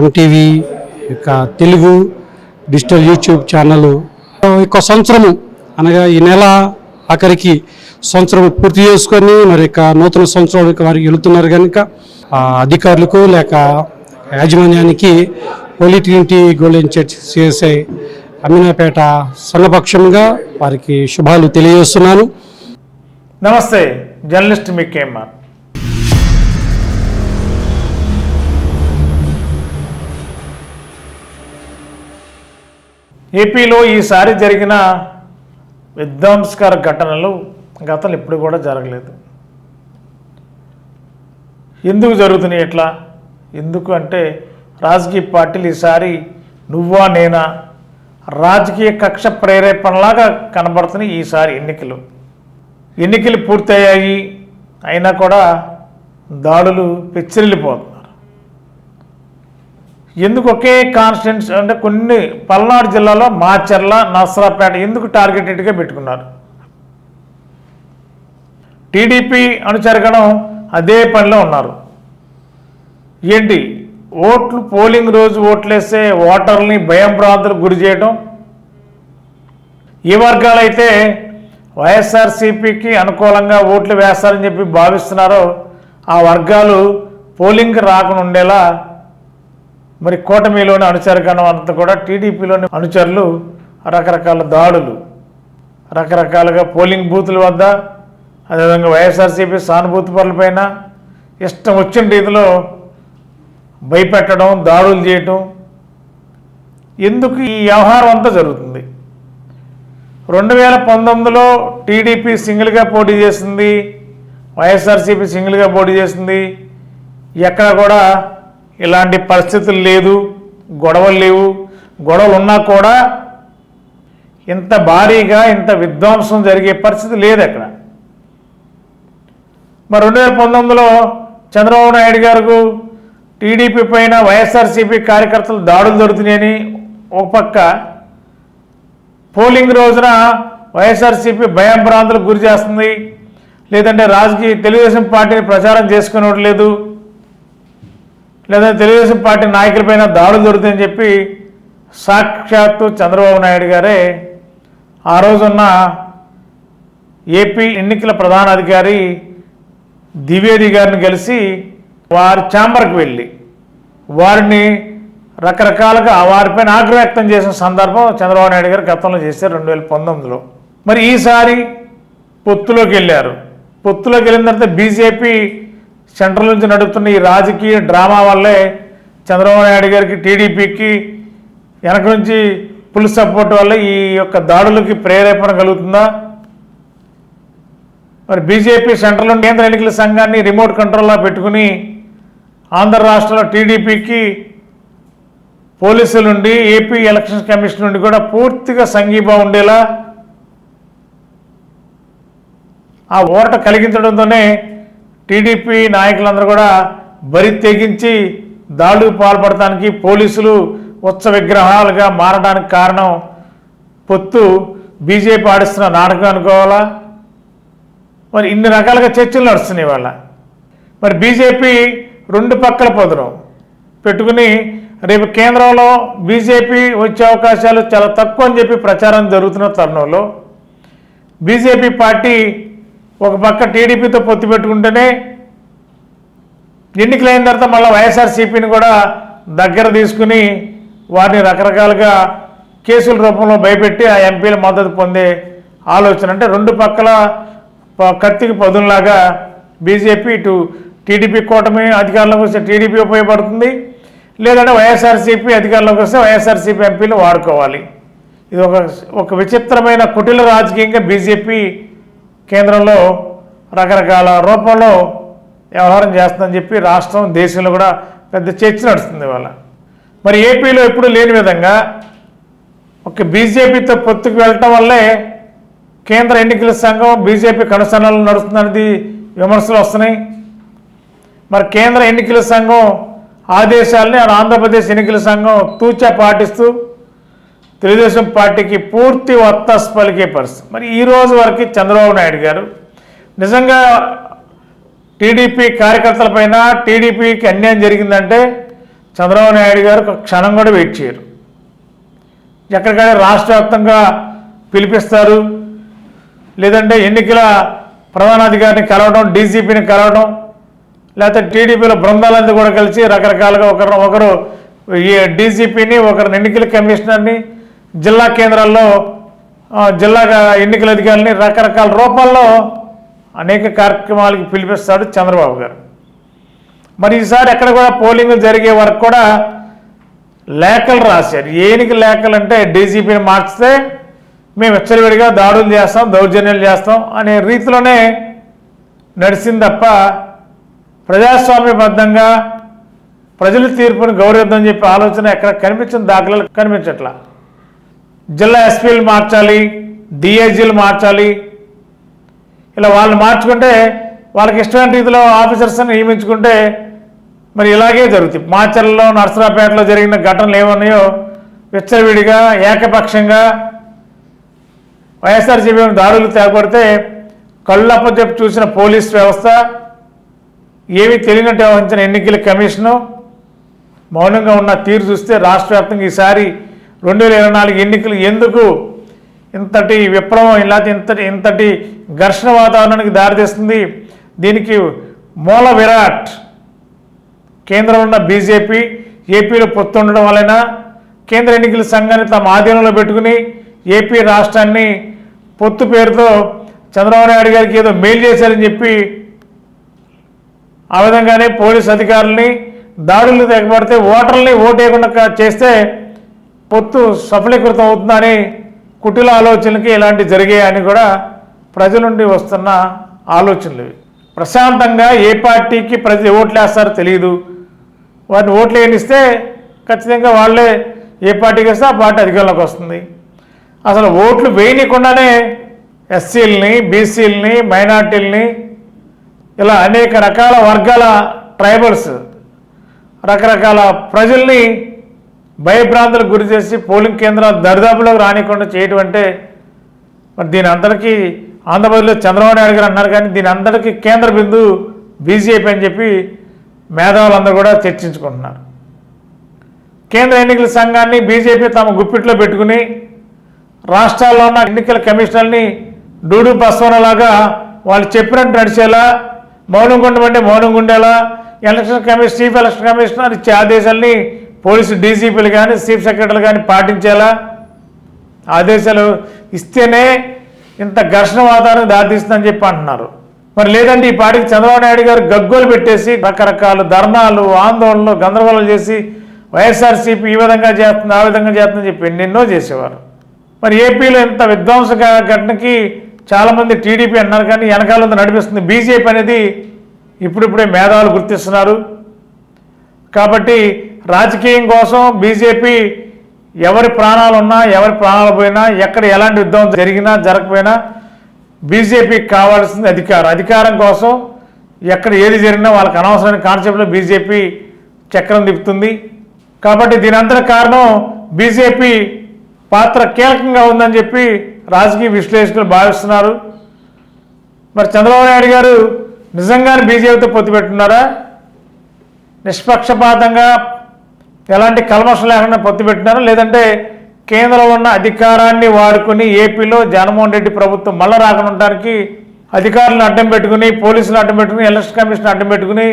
MTV యొక్క Telugu digital YouTube channel. యొక్క సంవత్సరము అనగా ఈ నెల ఆఖరికి సంవత్సరం పూర్తి చేసుకొని మరి యొక్క నూతన సంవత్సరం వారికి వెళుతున్నారు కనుక అధికారులకు లేక యాజమాన్యానికి holy golden church CSI Aminapeta సంఘపక్షంగా వారికి శుభాలు తెలియజేస్తున్నాను. నమస్తే జర్నలిస్ట్ మికేఎంఆర్ ఏపీలో ఈసారి జరిగిన విధ్వంసకర ఘటనలు గతంలో ఎప్పుడు కూడా జరగలేదు. ఎందుకు జరుగుతున్నాయి ఎట్లా ఎందుకు అంటే రాజకీయ పార్టీలు ఈసారి నువ్వా నేనా? రాజకీయ కక్ష ప్రేరేపణలాగా కనబడుతున్నాయి ఈసారి ఎన్నికలు. ఎన్నికలు పూర్తయ్యాయి అయినా కూడా దాడులు పెచ్చిరిల్లిపోతున్నారు ఎందుకు ఒకే కాన్స్టిట్యూన్స్ అంటే కొన్ని పల్నాడు జిల్లాలో మాచర్ల నసరాపేట ఎందుకు టార్గెటెడ్గా పెట్టుకున్నారు? టీడీపీ అనుచరగణం అదే పనిలో ఉన్నారు. ఏంటి? ఓట్లు పోలింగ్ రోజు ఓట్లేస్తే ఓటర్ని భయం ప్రాంతాలకు గురి చేయడం ఈ వర్గాలైతే వైఎస్ఆర్సీపీకి అనుకూలంగా ఓట్లు వేస్తారని చెప్పి భావిస్తున్నారో ఆ వర్గాలు పోలింగ్కి రాకుండా ఉండేలా మరి కూటమిలోని అనుచరగణం అంతా కూడా టీడీపీలోని అనుచరులు రకరకాల దాడులు రకరకాలుగా పోలింగ్ బూతుల వద్ద అదేవిధంగా వైఎస్ఆర్సీపీ సానుభూతి పనులపైన ఇష్టం వచ్చిన రీతిలో భయపెట్టడం దాడులు చేయటం. ఎందుకు ఈ వ్యవహారం అంతా జరుగుతుంది? రెండు వేల పంతొమ్మిదిలో టీడీపీ సింగిల్గా పోటీ చేసింది వైఎస్ఆర్సీపీ సింగిల్గా పోటీ చేసింది. ఎక్కడ కూడా ఇలాంటి పరిస్థితులు లేదు గొడవలు లేవు. గొడవలు ఉన్నా కూడా ఇంత భారీగా ఇంత విధ్వంసం జరిగే పరిస్థితి లేదు అక్కడ. మరి రెండు వేల పంతొమ్మిదిలో చంద్రబాబు నాయుడు గారు టీడీపీ పైన వైఎస్ఆర్సీపీ కార్యకర్తలు దాడులు జరుగుతున్నాయని ఒక పక్క పోలింగ్ రోజున వైఎస్ఆర్సీపీ భయం భ్రాంతులకు గురి చేస్తుంది. లేదంటే రాజకీయ తెలుగుదేశం పార్టీని ప్రచారం చేసుకునేట్లేదు లేదంటే తెలుగుదేశం పార్టీ నాయకులపైన దాడులు దొరుకుతాయని చెప్పి సాక్షాత్తు చంద్రబాబు నాయుడు గారే ఆ రోజున్న ఏపీ ఎన్నికల ప్రధానాధికారి ద్వివేది గారిని కలిసి వారి ఛాంబర్కి వెళ్ళి వారిని రకరకాలుగా వారిపైన ఆగ్రహ వ్యక్తం చేసిన సందర్భం చంద్రబాబు నాయుడు గారు గతంలో చేశారు రెండు వేల పంతొమ్మిదిలో. మరి ఈసారి పొత్తులోకి వెళ్ళారు. పొత్తులోకి వెళ్ళిన తర్వాత బీజేపీ సెంట్రల్ నుంచి నడుపుతున్న ఈ రాజకీయ డ్రామా వల్లే చంద్రబాబు నాయుడు గారికి టీడీపీకి వెనక నుంచి ఫుల్ సపోర్ట్ వల్ల ఈ యొక్క దాడులకి ప్రేరేపణ కలుగుతుందా? మరి బీజేపీ సెంట్రల్ కేంద్ర ఎన్నికల సంఘాన్ని రిమోట్ కంట్రోల్లో పెట్టుకుని ఆంధ్ర రాష్ట్రంలో టీడీపీకి పోలీసుల నుండి ఏపీ ఎలక్షన్ కమిషన్ నుండి కూడా పూర్తిగా సంఘీభావం ఉండేలా ఆ ఓట కలిగించడంతోనే టీడీపీ నాయకులందరూ కూడా బరి తెగించి దాడులకు పాల్పడటానికి పోలీసులు ఉత్స విగ్రహాలుగా మారడానికి కారణం పొత్తు బీజేపీ ఆడిస్తున్న నాటకం అనుకోవాలా? మరి ఇన్ని రకాలుగా చర్చలు నడుస్తున్నాయి వాళ్ళ మరి బీజేపీ రెండు పక్కల పొదరం. పెట్టుకుని రేపు కేంద్రంలో బీజేపీ వచ్చే అవకాశాలు చాలా తక్కువ అని చెప్పి ప్రచారం జరుగుతున్న తరుణంలో బీజేపీ పార్టీ ఒక పక్క టీడీపీతో పొత్తు పెట్టుకుంటేనే ఎన్నికలైన తర్వాత మళ్ళీ వైఎస్ఆర్సీపీని కూడా దగ్గర తీసుకుని వారిని రకరకాలుగా కేసుల రూపంలో భయపెట్టి ఆ ఎంపీల మద్దతు పొందే ఆలోచన. అంటే రెండు పక్కల కత్తికి పదునులాగా బీజేపీ ఇటు టీడీపీ కూటమి అధికారంలోకి వస్తే టీడీపీ ఉపయోగపడుతుంది లేదంటే వైఎస్ఆర్సీపీ అధికారంలోకి వస్తే వైఎస్ఆర్సీపీ ఎంపీలు వాడుకోవాలి. ఇది ఒక ఒక విచిత్రమైన కుటిల రాజకీయంగా బీజేపీ కేంద్రంలో రకరకాల రూపంలో వ్యవహారం చేస్తుందని చెప్పి రాష్ట్రం దేశంలో కూడా పెద్ద చర్చ నడుస్తుంది వాళ్ళ మరి ఏపీలో ఎప్పుడు లేని విధంగా ఒక బీజేపీతో పొత్తుకు వెళ్ళటం వల్లే కేంద్ర ఎన్నికల సంఘం బీజేపీ కనుసరణలు నడుస్తుందనేది విమర్శలు వస్తున్నాయి. మరి కేంద్ర ఎన్నికల సంఘం ఆదేశాలని ఆంధ్రప్రదేశ్ ఎన్నికల సంఘం తూచా పాటిస్తూ తెలుగుదేశం పార్టీకి పూర్తి వత్తస్ పలికే పరిస్థితి. మరి ఈ రోజు వరకు చంద్రబాబు నాయుడు గారు నిజంగా టీడీపీ కార్యకర్తలపైన టీడీపీకి అన్యాయం జరిగిందంటే చంద్రబాబు నాయుడు గారు ఒక క్షణం కూడా వెయిట్ చేయరు. ఎక్కడికైనా రాష్ట్ర వ్యాప్తంగా పిలిపిస్తారు. లేదంటే ఎన్నికల ప్రధానాధికారిని కలవడం డీజీపీని కలవడం లేకపోతే టీడీపీలో బృందాలంతా కూడా కలిసి రకరకాలుగా ఒకరు ఒకరు ఈ డీజీపీని ఒకరిని ఎన్నికల కమిషనర్ని జిల్లా కేంద్రాల్లో జిల్లా ఎన్నికల అధికారులని రకరకాల రూపాల్లో అనేక కార్యక్రమాలకి పిలిపిస్తాడు చంద్రబాబు గారు. మరి ఈసారి ఎక్కడ కూడా పోలింగ్ జరిగే వరకు కూడా లేఖలు రాశారు. ఏనికి లేఖలు అంటే డీజీపీని మార్చితే మేము హెచ్చరివిడిగా దాడులు చేస్తాం దౌర్జన్యాలు చేస్తాం అనే రీతిలోనే నడిచింది తప్ప ప్రజాస్వామ్యబద్ధంగా ప్రజల తీర్పుని గౌరవిద్దని చెప్పి ఆలోచన ఎక్కడ కనిపించిన దాఖలాలు కనిపించట్లా? జిల్లా ఎస్పీలు మార్చాలి డిఐజీలు మార్చాలి. ఇలా వాళ్ళు మార్చుకుంటే వాళ్ళకి ఇష్టమైన రీతిలో ఆఫీసర్స్ని నియమించుకుంటే మరి ఇలాగే జరుగుతుంది. మాచర్లలో నర్సరాపేటలో జరిగిన ఘటనలు ఏమన్నాయో విచ్చలవిడిగా ఏకపక్షంగా వైఎస్ఆర్సీపీ దాడులు తేగొడితే కళ్ళప్ప చెప్పి చూసిన పోలీస్ వ్యవస్థ ఏమీ తెలియనట్టు వ్యవహరించిన ఎన్నికల కమిషను మౌనంగా ఉన్న తీరు చూస్తే రాష్ట్ర వ్యాప్తంగా ఈసారి రెండు వేల ఇరవై నాలుగు ఎన్నికలు ఎందుకు ఇంతటి విప్లవం ఇలాంటి ఇంతటి ఇంతటి ఘర్షణ వాతావరణానికి దారితీస్తుంది? దీనికి మూల విరాట్ కేంద్రంలో ఉన్న బీజేపీ ఏపీలో పొత్తుండడం వలన కేంద్ర ఎన్నికల సంఘాన్ని తమ ఆధీనంలో పెట్టుకుని ఏపీ రాష్ట్రాన్ని పొత్తు పేరుతో చంద్రబాబు నాయుడు గారికి ఏదో మెయిల్ చేశారని చెప్పి ఆ విధంగానే పోలీస్ అధికారుల్ని దాడులు తెగబడితే ఓటర్ని ఓటేయకుండా చేస్తే పొత్తు సఫలీకృతం అవుతుందని కుటిల ఆలోచనలకి ఇలాంటి జరిగాయని కూడా ప్రజల నుండి వస్తున్న ఆలోచనలు ఇవి. ప్రశాంతంగా ఏ పార్టీకి ప్రజలు ఓట్లు వేస్తారో తెలియదు వాటిని ఓట్లు వేయనిస్తే ఖచ్చితంగా వాళ్ళే ఏ పార్టీకి వస్తే ఆ పార్టీ అధికారంలోకి వస్తుంది అసలు ఓట్లు వేయనికుండానే ఎస్సీలని బీసీలని మైనార్టీలని ఇలా అనేక రకాల వర్గాల ట్రైబల్స్ రకరకాల ప్రజల్ని భయభ్రాంతులకు గురి చేసి పోలింగ్ కేంద్రాలు దరిదాపులోకి రానికుండా చేయటం అంటే మరి దీని అందరికీ ఆంధ్రప్రదేశ్లో చంద్రబాబు నాయుడు గారు అన్నారు కానీ దీని అందరికీ కేంద్ర బిందువు బీజేపీ అని చెప్పి మేధావులందరూ కూడా చర్చించుకుంటున్నారు. కేంద్ర ఎన్నికల సంఘాన్ని బీజేపీ తమ గుప్పిట్లో పెట్టుకుని రాష్ట్రాల్లో ఉన్న ఎన్నికల కమిషనర్ని డూడు బస్వనలాగా వాళ్ళు చెప్పినట్టు నడిచేలా మౌనం ఉండమంటే మౌనం ఉండేలా election commission chief election commissioner ఇచ్చే ఆదేశాలని పోలీసు డీజీపీలు కానీ చీఫ్ సెక్రటరీలు కానీ పాటించేలా ఆదేశాలు ఇస్తేనే ఇంత ఘర్షణ వాతావరణం దారితీస్తుందని చెప్పి అంటున్నారు. మరి లేదంటే ఈ పార్టీకి చంద్రబాబు నాయుడు గారు గగ్గోలు పెట్టేసి రకరకాల ధర్నాలు ఆందోళనలు గందరగోళం చేసి వైఎస్ఆర్సీపీ ఈ విధంగా చేస్తుంది ఆ విధంగా చేస్తుందని చెప్పి ఎన్నెన్నో చేసేవారు. మరి ఏపీలో ఇంత విధ్వంస ఘటనకి చాలామంది టీడీపీ అన్నారు కానీ వెనకాల నడిపిస్తుంది బీజేపీ అనేది ఇప్పుడిప్పుడే మేధావులు గుర్తిస్తున్నారు. కాబట్టి రాజకీయం కోసం బీజేపీ ఎవరి ప్రాణాలు ఉన్నా ఎవరి ప్రాణాలు పోయినా ఎక్కడ ఎలాంటి యుద్ధం జరిగినా జరగకపోయినా బీజేపీకి కావాల్సింది అధికారం. అధికారం కోసం ఎక్కడ ఏది జరిగినా వాళ్ళకి అనవసరమైన కాన్సెప్ట్లో బీజేపీ చక్రం తిప్పుతుంది. కాబట్టి దీని అంతటి కారణం బీజేపీ పాత్ర కీలకంగా ఉందని చెప్పి రాజకీయ విశ్లేషకులు భావిస్తున్నారు. మరి చంద్రబాబు నాయుడు గారు నిజంగానే బీజేపీతో పొత్తు పెట్టున్నారా? నిష్పక్షపాతంగా ఎలాంటి కల్మషం లేకుండా పొత్తు పెట్టినారు? లేదంటే కేంద్రంలో ఉన్న అధికారాన్ని వాడుకుని ఏపీలో జగన్మోహన్ రెడ్డి ప్రభుత్వం మళ్ళా రాకుండా అధికారులను అడ్డం పెట్టుకుని పోలీసులు అడ్డం పెట్టుకుని ఎలక్షన్ కమిషన్ అడ్డం పెట్టుకుని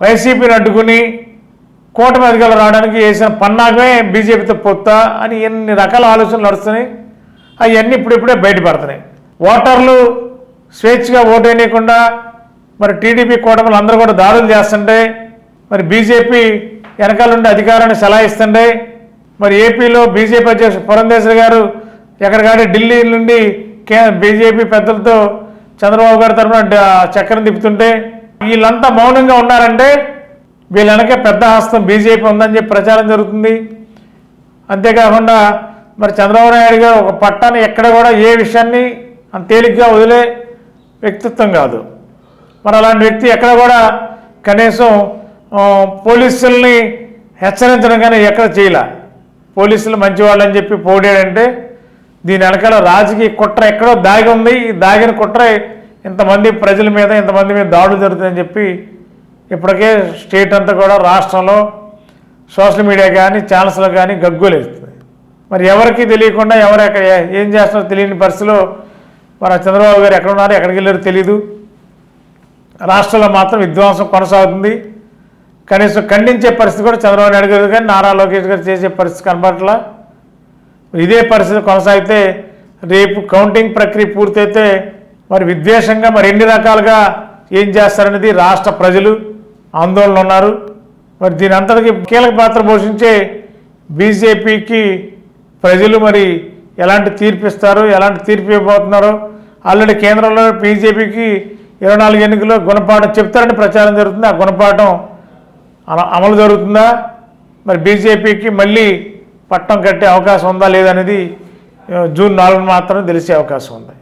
వైసీపీని అడ్డుకుని కూటమి అధికారులు రావడానికి వేసిన పన్నాగమే బీజేపీతో పొత్తా అని ఎన్ని రకాల ఆలోచనలు నడుస్తున్నాయి. అవన్నీ ఇప్పుడిప్పుడే బయటపడుతున్నాయి. ఓటర్లు స్వేచ్ఛగా ఓటు వేయకుండా మరి టీడీపీ కూటమిలు అందరూ కూడా దాడులు చేస్తుంటే మరి బీజేపీ వెనకాల నుండి అధికారాన్ని సలాహిస్తుండే మరి ఏపీలో బీజేపీ అధ్యక్షుడు పురంధేశ్వరి గారు ఎక్కడికాడే ఢిల్లీ నుండి కే బీజేపీ పెద్దలతో చంద్రబాబు గారి తరఫున చక్రం తిప్పుతుంటే వీళ్ళంతా మౌనంగా ఉన్నారంటే వీళ్ళ వెనక పెద్ద హస్తం బీజేపీ ఉందని చెప్పి ప్రచారం జరుగుతుంది. అంతేకాకుండా మరి చంద్రబాబు నాయుడు గారు ఒక పట్టాన్ని ఎక్కడ కూడా ఏ విషయాన్ని అంత తేలిగ్గా వదిలే వ్యక్తిత్వం కాదు. మరి అలాంటి వ్యక్తి ఎక్కడ కూడా కనీసం పోలీసుల్ని హెచ్చరించడం కానీ ఎక్కడ చేయలే. పోలీసులు మంచివాళ్ళు అని చెప్పి పోడాడంటే దీని వెనకాల రాజకీయ కుట్ర ఎక్కడో దాగి ఉంది. ఈ దాగిన కుట్ర ఇంతమంది ప్రజల మీద ఇంతమంది మీద దాడులు జరుగుతుందని చెప్పి ఇప్పటికే స్టేట్ అంతా కూడా రాష్ట్రంలో సోషల్ మీడియా కానీ ఛానల్స్లో కానీ గగ్గులేస్తుంది మరి ఎవరికి తెలియకుండా ఎవరు ఎక్కడ ఏం చేస్తున్నారో తెలియని పరిస్థితిలో మన చంద్రబాబు గారు ఎక్కడ ఉన్నారో ఎక్కడికి వెళ్ళారో తెలీదు. రాష్ట్రంలో మాత్రం విధ్వంసం కొనసాగుతుంది. కనీసం ఖండించే పరిస్థితి కూడా చంద్రబాబు నాయుడు గారు కానీ నారా లోకేష్ గారు చేసే పరిస్థితి కనబడట్లా? ఇదే పరిస్థితి కొనసాగితే రేపు కౌంటింగ్ ప్రక్రియ పూర్తయితే మరి విద్వేషంగా మరి ఎన్ని రకాలుగా ఏం చేస్తారనేది రాష్ట్ర ప్రజలు ఆందోళన ఉన్నారు. మరి దీని అంతటికి కీలక పాత్ర పోషించే బీజేపీకి ప్రజలు మరి ఎలాంటి తీర్పు ఇస్తారు ఎలాంటి తీర్పు ఇవ్వబోతున్నారో ఆల్రెడీ కేంద్రంలో బీజేపీకి ఇరవై నాలుగు ఎన్నికల్లో గుణపాఠం చెప్తారని ప్రచారం జరుగుతుంది. ఆ గుణపాఠం అమలు జరుగుతుందా? మరి బీజేపీకి మళ్ళీ పట్టం కట్టే అవకాశం ఉందా లేదనేది జూన్ నాలుగున మాత్రం తెలిసే అవకాశం ఉంది.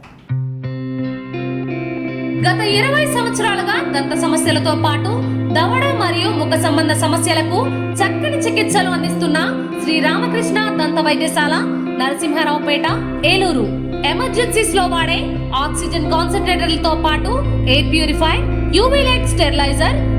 గత ఇరవై సంవత్సరాలుగా దంత సమస్యలతో పాటు దవడ మరియు ముఖ సంబంధ సమస్యలకు చక్కని చికిత్సలు అందిస్తున్న శ్రీ రామకృష్ణ దంత వైద్యశాల నరసింహారావుపేట ఏలూరు. ఎమర్జెన్సీస్లో వాడే ఆక్సిజన్ కాన్సన్ట్రేటర్లతో పాటు air purify UV light steriliser